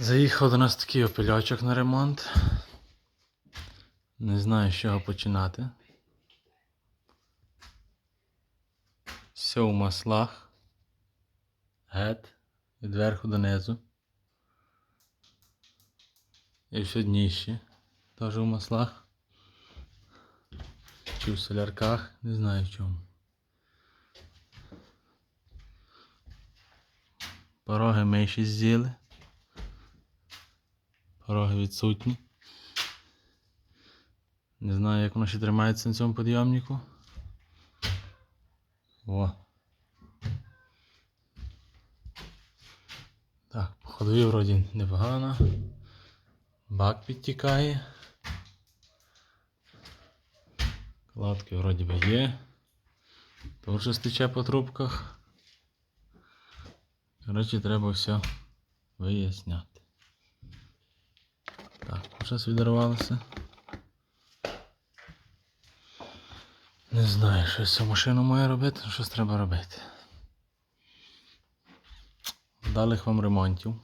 Заїхав до нас такий опельочок на ремонт. Не знаю, з чого починати. Все у маслах. Гет. Від верху до низу. І все дніще. Теж у маслах. Чи в солярках, не знаю в чому. Пороги ми ще з'їли. Пороги відсутні. Не знаю, як воно ще тримається на цьому підйомнику. О. Так, по ходові вроді непогано. Бак підтікає. Кладки вроді би є. Тут щось тече по трубках. Коротше, треба все виясняти. Так, щось відірвалося. Не знаю, що з цю машину має робити, щось треба робити. Вдалих вам ремонтів.